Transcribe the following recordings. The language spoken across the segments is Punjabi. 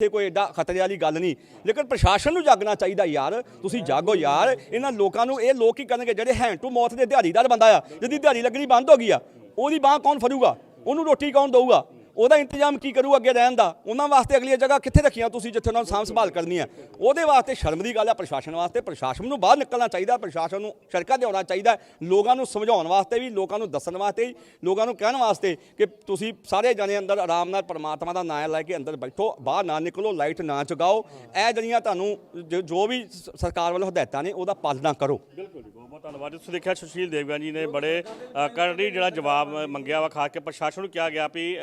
ਇੱਥੇ ਕੋਈ ਐਡਾ ਖਤਰੇ ਵਾਲੀ ਗੱਲ ਨਹੀਂ। ਲੇਕਿਨ ਪ੍ਰਸ਼ਾਸਨ ਨੂੰ ਜਾਗਣਾ ਚਾਹੀਦਾ ਯਾਰ। ਤੁਸੀਂ ਜਾਗੋ ਯਾਰ। ਇਹਨਾਂ ਲੋਕਾਂ ਨੂੰ ਇਹ ਲੋਕ ਕੀ ਕਰਨਗੇ? ਜਿਹੜੇ ਹੈਂਡ ਟੂ ਮੌਥ ਦੇ ਦਿਹਾੜੀਦਾਰ ਬੰਦਾ ਆ, ਜਿਹਦੀ ਦਿਹਾੜੀ ਲੱਗਣੀ ਬੰਦ ਹੋ ਗਈ ਆ, ਉਹਦੀ ਬਾਹ ਕੌਣ ਫੜੂਗਾ? ਉਹਨੂੰ ਰੋਟੀ ਕੌਣ ਦੇਊਗਾ? ਉਹਦਾ ਇੰਤਜ਼ਾਮ ਕੀ ਕਰੂ ਅੱਗੇ ਰਹਿਣ ਦਾ? ਉਹਨਾਂ ਵਾਸਤੇ ਅਗਲੀ ਜਗ੍ਹਾ ਕਿੱਥੇ ਰੱਖੀਆਂ ਤੁਸੀਂ ਜਿੱਥੇ ਉਹਨਾਂ ਨੂੰ ਸਾਂਭ ਸੰਭਾਲ ਕਰਨੀ ਹੈ? ਉਹਦੇ ਵਾਸਤੇ ਸ਼ਰਮ ਦੀ ਗੱਲ ਹੈ ਪ੍ਰਸ਼ਾਸਨ ਵਾਸਤੇ। ਪ੍ਰਸ਼ਾਸਨ ਨੂੰ ਬਾਹਰ ਨਿਕਲਣਾ ਚਾਹੀਦਾ ਪ੍ਰਸ਼ਾਸਨ ਨੂੰ ਸੜਕਾਂ ਤੇ ਆਉਣਾ ਚਾਹੀਦਾ ਲੋਕਾਂ ਨੂੰ ਸਮਝਾਉਣ ਵਾਸਤੇ ਵੀ ਲੋਕਾਂ ਨੂੰ ਦੱਸਣ ਵਾਸਤੇ ਵੀ ਲੋਕਾਂ ਨੂੰ ਕਹਿਣ ਵਾਸਤੇ ਕਿ ਤੁਸੀਂ ਸਾਰੇ ਜਣੇ ਅੰਦਰ ਆਰਾਮ ਨਾਲ ਪਰਮਾਤਮਾ ਦਾ ਨਾਮ ਲੈ ਕੇ ਅੰਦਰ ਬੈਠੋ ਬਾਹਰ ਨਾ ਨਿਕਲੋ ਲਾਈਟ ਨਾ ਜਗਾਓ। ਇਹ ਜਿਹੜੀਆਂ ਤੁਹਾਨੂੰ ਜੋ- ਜੋ ਵੀ ਸਰਕਾਰ ਵੱਲੋਂ ਹਦਾਇਤਾਂ ਨੇ ਉਹਦਾ ਪਾਲਣਾ ਕਰੋ। ਬਿਲਕੁਲ ਜੀ ਬਹੁਤ ਬਹੁਤ ਧੰਨਵਾਦ। ਤੁਸੀਂ ਦੇਖਿਆ ਸੁਸ਼ੀਲ ਦੇਵਗਨ ਜੀ ਨੇ ਬੜੇ ਅ, ਕਰੜੀ ਜਿਹੜਾ ਜਵਾਬ ਮੰਗਿਆ ਵਾ ਖਾਸ ਕੇ ਪ੍ਰਸ਼ਾਸਨ ਨੂੰ ਕਿਹਾ ਗਿਆ ਵੀ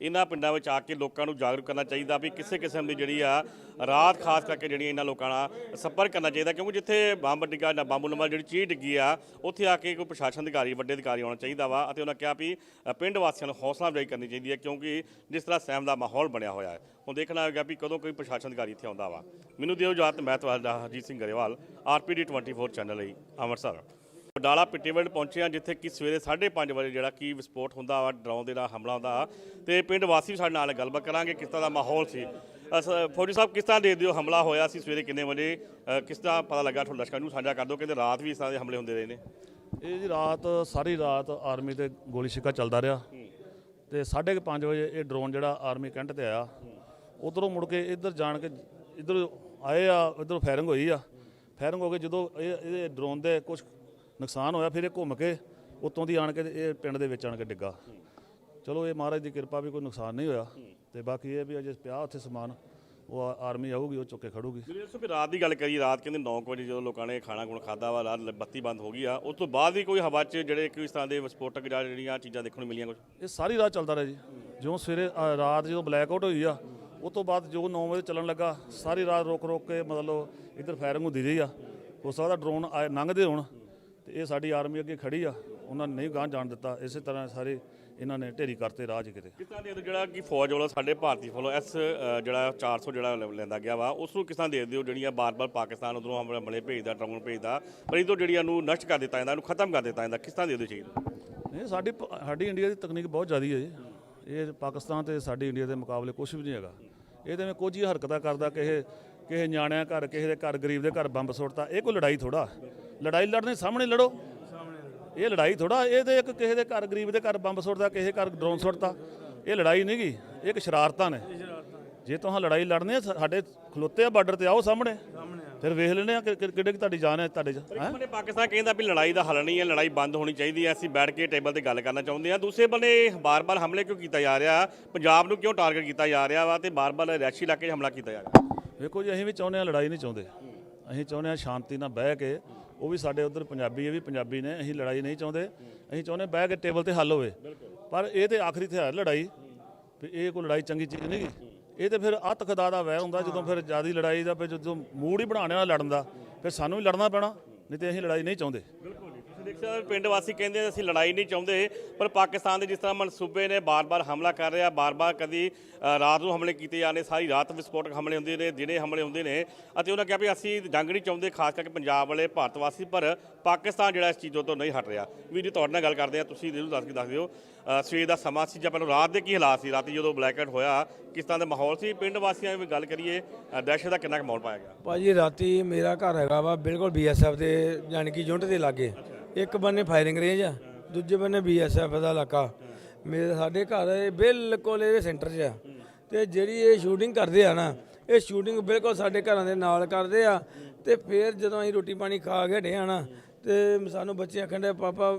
ਇਹਨਾਂ ਪਿੰਡਾਂ ਵਿੱਚ ਆ ਕੇ ਲੋਕਾਂ ਨੂੰ ਜਾਗਰੂਕ ਕਰਨਾ ਚਾਹੀਦਾ ਵੀ ਕਿਸੇ ਕਿਸਮ ਦੀ ਜਿਹੜੀ ਆ ਰਾਤ ਖਾਸ ਕਰਕੇ ਜਿਹੜੀ ਇਹਨਾਂ ਲੋਕਾਂ ਨਾਲ ਸੰਪਰਕ ਕਰਨਾ ਚਾਹੀਦਾ, ਕਿਉਂਕਿ ਜਿੱਥੇ ਬੰਬ ਡਿੱਗਾ ਜਾਂ ਬੰਬ ਨੰਬਰ ਜਿਹੜੀ ਚੀਜ਼ ਡਿੱਗੀ ਆ, ਉੱਥੇ ਆ ਕੇ ਕੋਈ ਪ੍ਰਸ਼ਾਸਨ ਅਧਿਕਾਰੀ, ਵੱਡੇ ਅਧਿਕਾਰੀ ਆਉਣਾ ਚਾਹੀਦਾ ਵਾ ਅਤੇ ਉਹਨਾਂ ਕਿਹਾ ਵੀ ਪਿੰਡ ਵਾਸੀਆਂ ਨੂੰ ਹੌਸਲਾ ਅਫਜ਼ਾਈ ਕਰਨੀ ਚਾਹੀਦੀ ਹੈ, ਕਿਉਂਕਿ ਜਿਸ ਤਰ੍ਹਾਂ ਸਹਿਮ ਦਾ ਮਾਹੌਲ ਬਣਿਆ ਹੋਇਆ ਹੈ। ਹੁਣ ਦੇਖਣਾ ਹੋਵੇਗਾ ਵੀ ਕਦੋਂ ਕੋਈ ਪ੍ਰਸ਼ਾਸਨ ਅਧਿਕਾਰੀ ਇੱਥੇ ਆਉਂਦਾ ਵਾ। ਮੈਨੂੰ ਦਿਓ ਇਜਾਜ਼ਤ, ਮੈਂ ਤੁਹਾਡਾ ਹਰਜੀਤ ਸਿੰਘ ਗਰੇਵਾਲ ਆਰਪੀਡੀ 24 ਚੈਨਲ ਲਈ, ਅੰਮ੍ਰਿਤਸਰ। ਬਡਾਲਾ ਪਿੱਟੇਵਿੰਡ ਪਹੁੰਚੇ ਹਾਂ, ਜਿੱਥੇ ਕਿ ਸਵੇਰੇ 5:30 ਵਜੇ ਜਿਹੜਾ ਕਿ ਵਿਸਫੋਟ ਹੁੰਦਾ ਵਾ, ਡਰਾਉਣ ਦੇ ਨਾਲ ਹਮਲਾ ਹੁੰਦਾ ਤੇ ਪਿੰਡ ਵਾਸੀ ਵੀ ਸਾਡੇ ਨਾਲ ਗੱਲਬਾਤ ਕਰਾਂਗੇ, ਕਿਸ ਤਰ੍ਹਾਂ ਦਾ ਮਾਹੌਲ ਸੀ। ਅਸ, ਫੌਜੀ ਸਾਹਿਬ, ਕਿਸ ਤਰ੍ਹਾਂ ਦੇ ਦਿਓ ਹਮਲਾ ਹੋਇਆ ਸੀ, ਸਵੇਰੇ ਕਿੰਨੇ ਵਜੇ? ਕਿਸ ਤਰ੍ਹਾਂ ਪਤਾ ਲੱਗਾ? ਤੁਹਾਨੂੰ ਲਸ਼ਕਰ ਨੂੰ ਸਾਂਝਾ ਕਰ ਦਿਓ ਕਹਿੰਦੇ ਰਾਤ ਵੀ ਇਸ ਤਰ੍ਹਾਂ ਦੇ ਹਮਲੇ ਹੁੰਦੇ ਰਹੇ ਨੇ। ਇਹ ਜੀ ਰਾਤ, ਸਾਰੀ ਰਾਤ ਆਰਮੀ ਤੇ ਗੋਲੀ ਛਿੱਕਾ ਚੱਲਦਾ ਰਿਹਾ। ਤੇ 5:30 ਵਜੇ ਇਹ ਡਰੋਨ ਜਿਹੜਾ ਆਰਮੀ ਕੈਂਟ ਤੇ ਆਇਆ। ਉਧਰੋਂ ਮੁੜ ਕੇ ਇੱਧਰ ਜਾਣ ਕੇ ਇੱਧਰ ਆਏ ਆ, ਇੱਧਰੋਂ ਫਾਇਰਿੰਗ ਹੋਈ ਆ। ਫਾਇਰਿੰਗ ਹੋ ਕੇ ਜਦੋਂ ਇਹ ਇਹਦੇ ਡਰੋਨ ਦੇ ਕੁਝ ਨੁਕਸਾਨ ਹੋਇਆ ਫਿਰ ਇਹ ਘੁੰਮ ਕੇ ਉੱਤੋਂ ਦੀ ਆਣ ਕੇ ਇਹ ਪਿੰਡ ਦੇ ਵਿੱਚ ਆਣ ਕੇ ਡਿੱਗਾ। ਚਲੋ ਇਹ ਮਹਾਰਾਜ ਦੀ ਕਿਰਪਾ ਵੀ ਕੋਈ ਨੁਕਸਾਨ ਨਹੀਂ ਹੋਇਆ ਤੇ ਬਾਕੀ ਇਹ ਵੀ ਅਜੇ ਪਿਆ ਉੱਥੇ ਸਮਾਨ ਉਹ ਆਰਮੀ ਆਊਗੀ ਉਹ ਚੁੱਕ ਕੇ ਖੜੂਗੀ। ਦੱਸੋ ਵੀ ਰਾਤ ਦੀ ਗੱਲ ਕਰੀ ਰਾਤ ਕਹਿੰਦੇ 9 ਵਜੇ ਜਦੋਂ ਲੋਕਾਂ ਨੇ ਖਾਣਾ ਖੁਣਾ ਖਾਦਾ ਵਾ ਰਾਤ ਬੱਤੀ ਬੰਦ ਹੋ ਗਈ ਆ ਉਸ ਤੋਂ ਬਾਅਦ ਵੀ ਕੋਈ ਹਵਾ 'ਚ ਜਿਹੜੇ ਕੋਈ ਇਸ ਤਰ੍ਹਾਂ ਦੇ ਵਿਸਫੋਟਕ ਜਾਂ ਜਿਹੜੀਆਂ ਚੀਜ਼ਾਂ ਦੇਖਣ ਨੂੰ ਮਿਲੀਆਂ ਕੁਝ ਇਹ ਸਾਰੀ ਰਾਤ ਚੱਲਦਾ ਰਿਹਾ ਜੀ। ਜਿਉਂ ਸਵੇਰੇ ਰਾਤ ਜਦੋਂ ਬਲੈਕ ਆਊਟ ਹੋਈ ਆ ਉਸ ਤੋਂ ਬਾਅਦ ਜੋ 9 ਵਜੇ ਚੱਲਣ ਲੱਗਾ ਸਾਰੀ ਰਾਤ ਰੋਕ ਰੋਕ ਕੇ ਮਤਲਬ ਇੱਧਰ ਫਾਇਰਿੰਗ ਹੁੰਦੀ ਰਹੀ ਆ। ਹੋ ਸਕਦਾ ਡਰੋਨ ਆਏ ਲੰਘਦੇ ਹੋਣ। ਤੇ ਇਹ ਸਾਡੀ ਆਰਮੀ ਅੱਗੇ ਖੜੀ ਆ ਉਹਨਾਂ ਨੇ ਨਹੀਂ ਗਾਂ ਜਾਣ ਦਿੱਤਾ। ਇਸੇ ਤਰ੍ਹਾਂ ਸਾਰੇ ਇਹਨਾਂ ਨੇ ਢੇਰੀ ਕਰਤੇ ਰਾਜ ਕਿਤੇ। ਕਿਸ ਦੇ ਜਿਹੜਾ ਕਿ ਫੌਜ ਵੱਲੋਂ ਸਾਡੇ ਭਾਰਤੀ ਵੱਲੋਂ ਐਸ ਅ, ਜਿਹੜਾ 400 ਜਿਹੜਾ ਲੈਂਦਾ ਗਿਆ ਵਾ ਉਸ ਨੂੰ ਕਿਸ ਦੇ ਦਿਓ ਜਿਹੜੀਆਂ ਬਾਰ-ਬਾਰ ਪਾਕਿਸਤਾਨ ਉਧਰੋਂ ਹਮਲੇ ਭੇਜਦਾ ਡਰੋਨ ਭੇਜਦਾ ਪਰ ਇਹ ਤੋਂ ਜਿਹੜੀਆਂ ਨੂੰ ਨਸ਼ਟ ਕਰ ਦਿੱਤਾ ਜਾਂਦਾ ਇਹਨੂੰ ਖਤਮ ਕਰ ਦਿੱਤਾ ਜਾਂਦਾ ਕਿਸ ਦੇ ਦਿਓ ਚੀਜ਼ ਨਹੀਂ ਸਾਡੀ ਸਾਡੀ ਇੰਡੀਆ ਦੀ ਤਕਨੀਕ ਬਹੁਤ ਜ਼ਿਆਦੀ ਹੈ ਜੀ। ਇਹ ਪਾਕਿਸਤਾਨ ਤੇ ਸਾਡੀ ਇੰਡੀਆ ਦੇ ਮੁਕਾਬਲੇ ਕੁਝ ਵੀ ਨਹੀਂ ਹੈਗਾ। ਇਹਦੇ ਵਿੱਚ ਕੁਝ ਹੀ ਹਰਕਤਾਂ ਕਰਦਾ ਕਿਸੇ ਕਿਸੇ ਨਿਆਣਿਆਂ ਘਰ ਕਿਸੇ ਦੇ ਘਰ ਗਰੀਬ ਦੇ ਘਰ ਬੰਬ ਸੁੱਟਤਾ ਇਹ ਕੋਈ ਲੜਾਈ ਥੋੜਾ ਲੜਾਈ ਲੜਨੇ ਸਾਹਮਣੇ ਲੜੋ। ਇਹ ਲੜਾਈ ਥੋੜਾ ਇਹ ਤੇ ਇੱਕ ਕਿਸੇ ਦੇ ਘਰ ਗਰੀਬ ਦੇ ਘਰ ਬੰਬ ਸੁੱਟਦਾ ਕਿਸੇ ਘਰ ਡਰੋਨ ਸੁੱਟਦਾ। ਇਹ ਲੜਾਈ ਨਹੀਂ ਗੀ ਇਹ ਇੱਕ ਸ਼ਰਾਰਤਾਂ ਨੇ। ਜੇ ਤੁਸੀਂ ਲੜਾਈ ਲੜਨੀ ਹੈ ਸਾਡੇ ਖਲੋਤੇ ਆ ਬਾਰਡਰ ਤੇ ਆਓ ਸਾਹਮਣੇ। ਫਿਰ ਵੇਖ ਲੈਣੇ ਆ ਕਿ ਕਿ- ਕਿੱਡੇ ਕੁ ਤੁਹਾਡੀ ਜਾਨ ਹੈ ਤੁਹਾਡੇ ਚ ਹੈਂ? ਪਾਕਿਸਤਾਨ ਕਹਿੰਦਾ ਵੀ ਲੜਾਈ ਦਾ ਹੱਲ ਨਹੀਂ ਹੈ ਲੜਾਈ ਬੰਦ ਹੋਣੀ ਚਾਹੀਦੀ ਹੈ। ਅਸੀਂ ਬੈਠ ਕੇ ਟੇਬਲ ਤੇ ਗੱਲ ਕਰਨਾ ਚਾਹੁੰਦੇ ਹਾਂ। ਦੂਸਰੇ ਬੰਨੇ ਬਾਰ-ਬਾਰ ਹਮਲੇ ਕਿਉਂ ਕੀਤਾ ਜਾ ਰਿਹਾ? ਪੰਜਾਬ ਨੂੰ ਕਿਉਂ ਟਾਰਗੇਟ ਕੀਤਾ ਜਾ ਰਿਹਾ ਵਾ? ਤੇ ਬਾਰ-ਬਾਰ ਰਿਹਾਇਸ਼ੀ ਇਲਾਕੇ 'ਚ ਹਮਲਾ ਕੀਤਾ ਜਾ ਰਿਹਾ। ਵੇਖੋ ਜੀ ਅਸੀਂ ਵੀ ਚਾਹੁੰਦੇ ਹਾਂ ਲੜਾਈ ਨਹੀਂ ਚਾਹੁੰਦੇ। ਅਸੀਂ ਚਾਹੁੰਦੇ ਹਾਂ ਸ਼ਾਂਤੀ ਨਾਲ ਬਹਿ ਕੇ ਉਹ ਵੀ ਸਾਡੇ ਉਧਰ ਪੰਜਾਬੀ ਇਹ ਵੀ ਪੰਜਾਬੀ ਨੇ, ਅਸੀਂ ਲੜਾਈ ਨਹੀਂ ਚਾਹੁੰਦੇ। ਅਸੀਂ ਚਾਹੁੰਦੇ ਬਹਿ ਕੇ ਟੇਬਲ ਤੇ ਹੱਲ ਹੋਵੇ। ਪਰ ਇਹ ਤੇ ਆਖਰੀ ਤੇ ਹੈ ਲੜਾਈ। ਵੀ ਇਹ ਕੋਈ ਲੜਾਈ ਚੰਗੀ ਚੀਜ਼ ਨਹੀਂ ਗੀ। ਇਹ ਤੇ ਫਿਰ ਅੱਤ ਖਦਾ ਦਾ ਵਹਿ ਹੁੰਦਾ, ਜਦੋਂ ਫਿਰ ਜਿਆਦੀ ਲੜਾਈ ਦਾ, ਫਿਰ ਜਦੋਂ ਮੂਡ ਹੀ ਬਣਾਉਣੇ ਵਾਲਾ ਲੜਨ ਦਾ, ਫਿਰ ਸਾਨੂੰ ਵੀ ਲੜਨਾ ਪੈਣਾ, ਨਹੀਂ ਤੇ ਅਸੀਂ ਲੜਾਈ ਨਹੀਂ ਚਾਹੁੰਦੇ। ਦੇਖ ਸਕਦੇ ਪਿੰਡ ਵਾਸੀ ਕਹਿੰਦੇ ਨੇ ਅਸੀਂ ਲੜਾਈ ਨਹੀਂ ਚਾਹੁੰਦੇ ਪਰ ਪਾਕਿਸਤਾਨ ਦੇ ਜਿਸ ਤਰ੍ਹਾਂ ਮਨਸੂਬੇ ਨੇ ਬਾਰ-ਬਾਰ ਹਮਲਾ ਕਰ ਰਿਹਾ ਬਾਰ-ਬਾਰ ਕਦੀ ਰਾਤ ਨੂੰ ਹਮਲੇ ਕੀਤੇ ਜਾਂਦੇ ਸਾਰੀ ਰਾਤ ਵਿਸਫੋਟਕ ਹਮਲੇ ਹੁੰਦੇ ਨੇ ਦਿਨੇ ਹਮਲੇ ਹੁੰਦੇ ਨੇ ਅਤੇ ਉਹਨਾਂ ਕਿਹਾ ਵੀ ਅਸੀਂ ਜੰਗ ਨਹੀਂ ਚਾਹੁੰਦੇ ਖਾਸ ਕਰਕੇ ਪੰਜਾਬ ਵਾਲੇ ਭਾਰਤ ਵਾਸੀ ਪਰ ਪਾਕਿਸਤਾਨ ਜਿਹੜਾ ਇਸ ਚੀਜ਼ੋਂ ਤੋਂ ਨਹੀਂ ਹਟ ਰਿਹਾ। ਵੀ ਜੀ ਤੁਹਾਡੇ ਨਾਲ ਗੱਲ ਕਰਦੇ ਆ ਤੁਸੀਂ ਜ਼ਰੂਰ ਦੱਸ ਕੇ ਦੱਸ ਦਿਓ ਸਵੇਰ ਦਾ ਸਮਾਂ ਸੀ ਜਾਂ ਪਹਿਲਾਂ ਰਾਤ ਦੇ ਕੀ ਹਾਲਾਤ ਸੀ? ਰਾਤੀ ਜਦੋਂ ਬਲੈਕਆਊਟ ਹੋਇਆ ਕਿਸ ਤਰ੍ਹਾਂ ਦਾ ਮਾਹੌਲ ਸੀ? ਪਿੰਡ ਵਾਸੀਆਂ ਦੀ ਗੱਲ ਕਰੀਏ ਦਹਿਸ਼ਤ ਦਾ ਕਿੰਨਾ ਕੁ ਮਾਹੌਲ ਪਾਇਆ ਗਿਆ? ਭਾਜੀ ਰਾਤੀ ਮੇਰਾ ਘਰ ਹੈਗਾ ਵਾ ਬਿਲਕੁਲ ਬੀਐਸਐਫ ਦੇ ਯਾਨੀ ਕਿ ਯੂਨਿਟ ਦੇ ਲਾਗੇ। ਇੱਕ ਬੰਨੇ ਫਾਇਰਿੰਗ ਰੇਂਜ ਆ, ਦੂਜੇ ਬੰਨੇ ਬੀਐਸਐਫ ਦਾ ਇਲਾਕਾ। ਮੇਰੇ ਸਾਡੇ ਘਰ ਇਹ ਬਿਲਕੁਲ ਇਹਦੇ ਸੈਂਟਰ 'ਚ ਆ। ਤੇ ਜਿਹੜੀ ਇਹ ਸ਼ੂਟਿੰਗ ਕਰਦੇ ਆ ਨਾ, ਇਹ ਸ਼ੂਟਿੰਗ ਬਿਲਕੁਲ ਸਾਡੇ ਘਰਾਂ ਦੇ ਨਾਲ ਕਰਦੇ ਆ। ਤੇ ਫਿਰ ਜਦੋਂ ਅਸੀਂ ਰੋਟੀ ਪਾਣੀ ਖਾ ਕੇ ਹਟੇ ਆ ਨਾ, ਤੇ ਸਾਨੂੰ ਬੱਚੇ ਆਖਣ ਦੇ ਪਾਪਾ